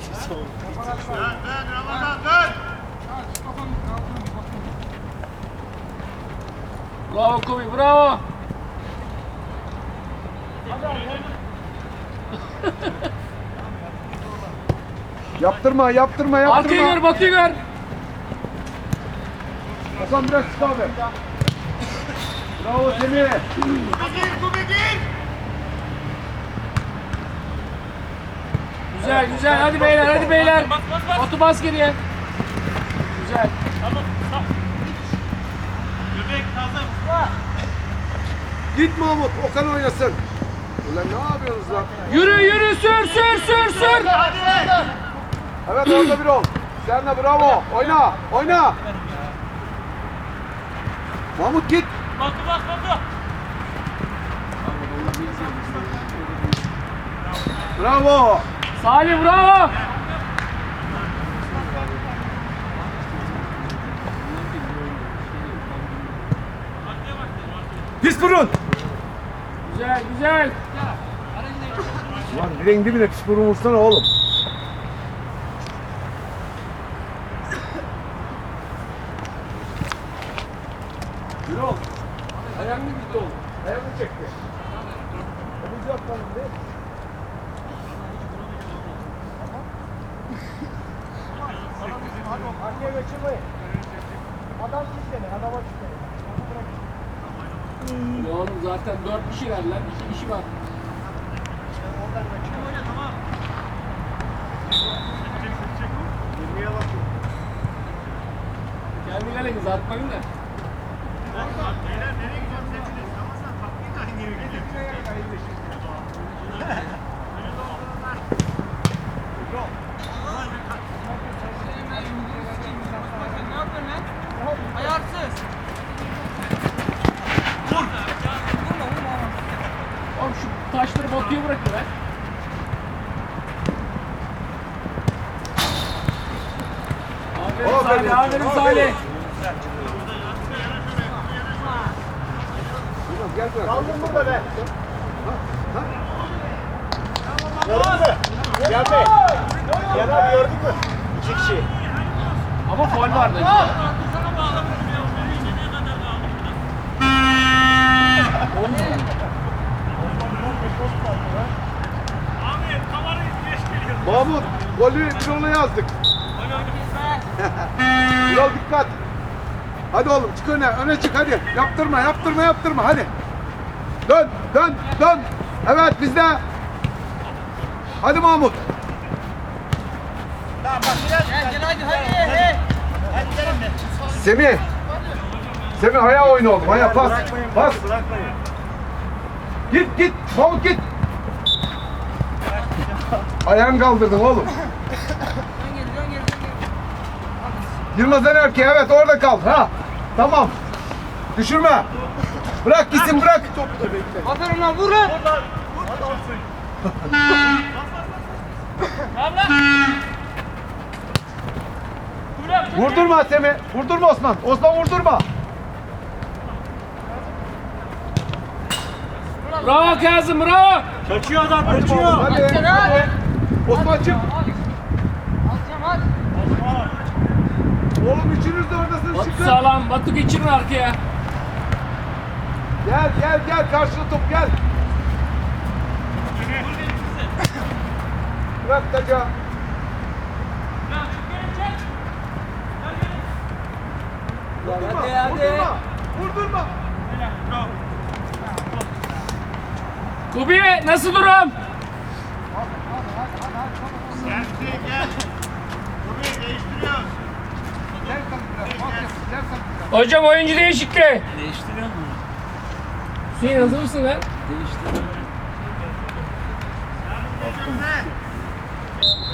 Dön dön Ramazan dön. Bravo Kubi bravo. Yaptırma, yaptırma, Arkayı yaptırma. gör Batu'yu gör. Hasan biraz çık abi. Bravo Semih. Kubi gir Kubi gir. Güzel güzel hadi beyler hadi beyler. Batu bas geriye. Güzel. Göbek hazır. Git Mahmut, Okan oynasın. Ulan ne yapıyorsunuz lan? Yürü yürü sür sür sür sür. Hadi. Evet orada bir ol. Sen de bravo. Oyna, oyna. Mahmut git. Batu bas Batu. Bravo. Salih bravo. Pis burun. Güzel güzel. Lan direğin dibine pis burun vursana oğlum. Yürü ol. Ayağını gitti oğlum. Ayağını çekti. Omuz yapmadın değil Arkaya geçirmeyin. Adam kitleni, adama kitleni. Ya oğlum zaten 4 kişi ver lan. 2 kişi var. Yirmiye bakıyor. Kendi kaleniz atmayın da. Beyler nereye gidiyorsun hepiniz? Ramazan takviye de aynı yere gidiyor. Batu'ya bırakın lan. Aferin Aferin, Salih, aferin aferin. Salih. Gel bırak. Kaldın burada be. Ha? Gördün mü? Gel be. Gel abi gördün mü? İki kişi. Ama faul vardı. Mahmut, golü Birol'a yazdık. Birol dikkat. Hadi oğlum çık öne, öne çık hadi. Yaptırma, yaptırma, yaptırma hadi. Dön, dön, dön. Evet bizde. Hadi Mahmut. Semih. Semih ayağa oyna oğlum, ayağa pas. Pas. Git, git. Mahmut git. Ayağını kaldırdın oğlum. Dön geri dön geri dön geri. Yılmaz Erki evet orada kal. Ha. Tamam. Düşürme. Bırak gitsin bırak. Aferin lan vur lan. Buradan. Hadi olsun. Vurdurma Semih. Vurdurma Osman. Osman vurdurma. Bravo Kazım, bravo. Kaçıyor adam kaçıyor. Hadi. Hadi, hadi. Osman çık. Alacağım hadi. Oğlum üçünüz de oradasınız Batu çıkın. sağlam, Batu geçirin arkaya. Gel gel gel karşıla top gel. Bırak taca. Vurdurma, Hadi, hadi. vurdurma, vurdurma. Kubi nasıl durum? Gel. Değiştiriyoruz. Hocam oyuncu değişikliği. Değiştiriyor mu? Hüseyin hazır mısın lan? Değiştiriyor. Gönder.